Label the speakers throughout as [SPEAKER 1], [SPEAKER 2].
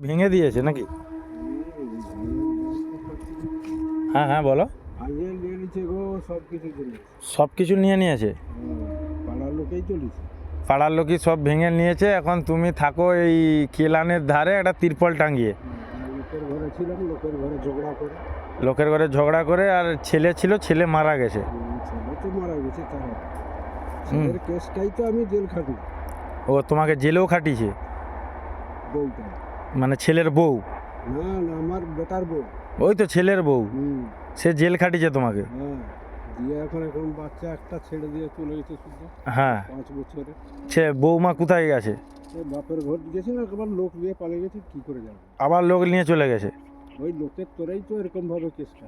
[SPEAKER 1] ভেঙে দিয়েছে নাকি? হ্যাঁ হ্যাঁ বলো।
[SPEAKER 2] সব কিছু
[SPEAKER 1] নিয়ে। নিয়েছে?
[SPEAKER 2] পাড়ার লোকেই চলেছে।
[SPEAKER 1] পাড়ার লোকই সব ভেঙে নিয়েছে এখন তুমি থাকো এই কেলানের ধারে একটা তিরপল টাঙিয়ে।
[SPEAKER 2] লোকের ঘরে ঝগড়া করে।
[SPEAKER 1] আর ছেলে ছিল ছেলে মারা গেছে।
[SPEAKER 2] কেসটাই তো আমি জেল খাটি
[SPEAKER 1] ও তোমাকে জেলেও খাটিয়েছে?
[SPEAKER 2] বউটা
[SPEAKER 1] মানে ছেলের বউ?
[SPEAKER 2] না না আমার বেটার বউ।
[SPEAKER 1] ওই তো ছেলের বউ? সে জেল খাটিয়েছে তোমাকে?
[SPEAKER 2] হ্যাঁ দিয়ে এখন এখন বাচ্চা একটা ছেড়ে দিয়ে চলে গেছে শুধু।
[SPEAKER 1] হ্যাঁ।
[SPEAKER 2] পাঁচ বছরে।
[SPEAKER 1] সে বৌমা কোথায় গেছে?
[SPEAKER 2] বাপের ঘর গেছে না একবার লোক নিয়ে পালিয়ে গেছে কি করে যাবে
[SPEAKER 1] আবার লোক নিয়ে চলে গেছে?
[SPEAKER 2] ওই লোকের তোরাই তো এরকম ভাবে কেসটা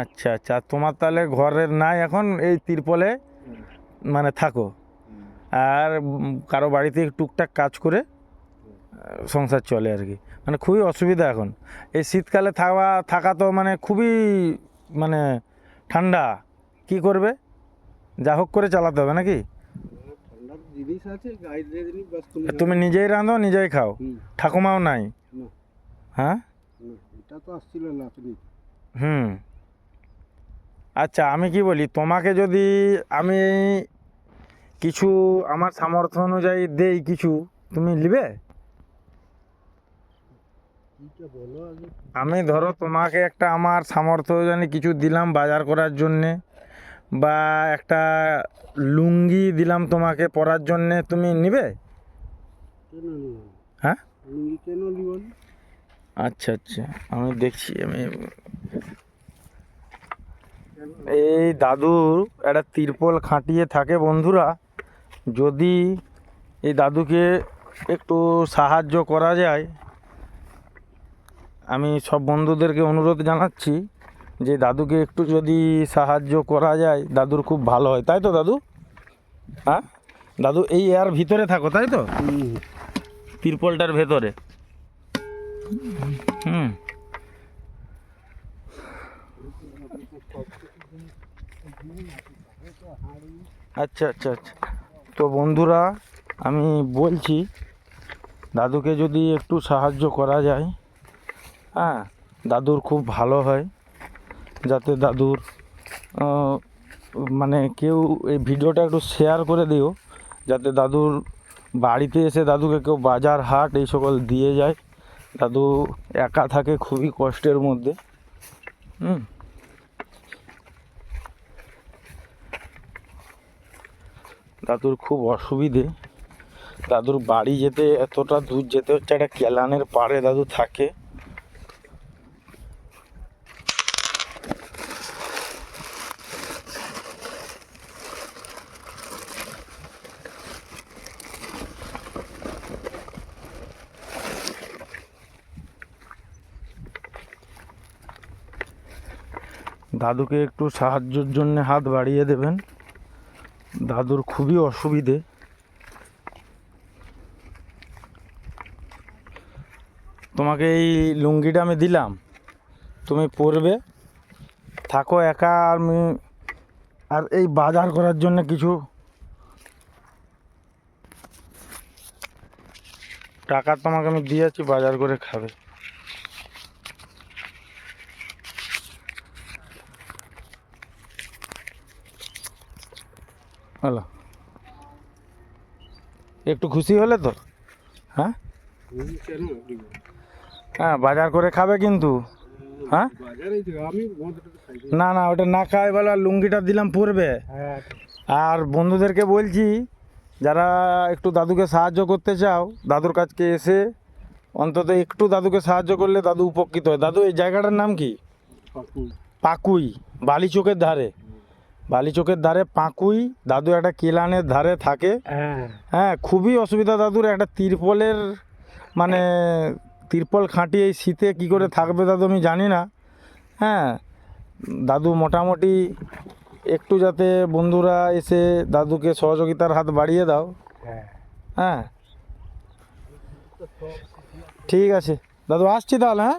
[SPEAKER 1] আচ্ছা আচ্ছা তোমার তাহলে ঘরের নাই এখন এই তিরপলে? মানে থাকো। আর কারও বাড়িতে টুকটাক কাজ করে সংসার চলে আর কি। মানে খুবই অসুবিধা এখন। এই শীতকালে থাকা থাকা তো মানে খুবই মানে ঠান্ডা। কি করবে? যা হোক করে চালাতে হবে নাকি?
[SPEAKER 2] তুমি
[SPEAKER 1] নিজেই রাঁধো নিজেই খাও। ঠাকুমাও নাই। হ্যাঁ? হুম। আচ্ছা আমি কি বলি? তোমাকে যদি আমি কিছু আমার সামর্থ্য অনুযায়ী দেই কিছু তুমি নিবে? আমি ধরো তোমাকে একটা আমার সামর্থ্য জানি কিছু দিলাম বাজার করার জন্যে, বা একটা লুঙ্গি দিলাম তোমাকে পরার জন্যে, তুমি নিবে হ্যাঁ? আচ্ছা আচ্ছা আমি দেখছি, আমি এই দাদুর একটা তিরপল খাটিয়ে থাকে বন্ধুরা, যদি এই দাদুকে একটু সাহায্য করা যায় আমি সব বন্ধুদেরকে অনুরোধ জানাচ্ছি যে দাদুকে একটু যদি সাহায্য করা যায়, দাদুর খুব ভালো হয়। তাই তো, দাদু? হ্যাঁ? দাদু, এই এর ভিতরে থাকো, তাই তো? তিরপলটার ভেতরে। হুম। আচ্ছা আচ্ছা আচ্ছা। তো বন্ধুরা, আমি বলছি, দাদুকে যদি একটু সাহায্য করা যায় হ্যাঁ দাদুর খুব ভালো হয়। যাতে দাদুর মানে কেউ এই ভিডিওটা একটু শেয়ার করে দিও, যাতে দাদুর বাড়িতে এসে দাদুকে কেউ বাজার হাট এই সকল দিয়ে যায়। দাদু একা থাকে খুবই কষ্টের মধ্যে। হুম। দাদুর খুব অসুবিধে। দাদুর বাড়ি যেতে এতটা দূর যেতে হচ্ছে, একটা কেলানের পাড়ে দাদু থাকে। দাদুকে একটু সাহায্যের জন্য হাত বাড়িয়ে দেবেন। দাদুর খুবই অসুবিধে। তোমাকে এই লুঙ্গিটা আমি দিলাম। তুমি পরবে। থাকো একা আমি আর এই বাজার করার জন্য কিছু টাকা তোমাকে আমি দিয়েছি, বাজার করে খাবে। হলো। একটু খুশি হলে তো। হ্যাঁ? হ্যাঁ বাজার করে খাবে কিন্তু। হ্যাঁ?
[SPEAKER 2] না।
[SPEAKER 1] না ওটা না খাওয়াই বলো লুঙ্গিটা দিলাম পরবে। আর বন্ধুদেরকে বলছি যারা একটু দাদুকে সাহায্য করতে চাও দাদুর কাছকে এসে অন্তত একটু দাদুকে সাহায্য করলে দাদু উপকৃত হয়। দাদু এই জায়গাটার নাম কি? পাকুই। বালি চোখের ধারে। বালিচোকের ধারে পাকুই দাদু একটা কেলানের ধারে থাকে।
[SPEAKER 2] হ্যাঁ।
[SPEAKER 1] হ্যাঁ খুবই অসুবিধা দাদুর একটা তিরপলের মানে তিরপল খাটিয়ে এই শীতে কী করে থাকবে দাদু আমি জানি না। হ্যাঁ দাদু মোটামুটি একটু যাতে বন্ধুরা এসে দাদুকে সহযোগিতার হাত বাড়িয়ে দাও।
[SPEAKER 2] হ্যাঁ।
[SPEAKER 1] হ্যাঁ। ঠিক আছে। দাদু আসছি তাহলে হ্যাঁ?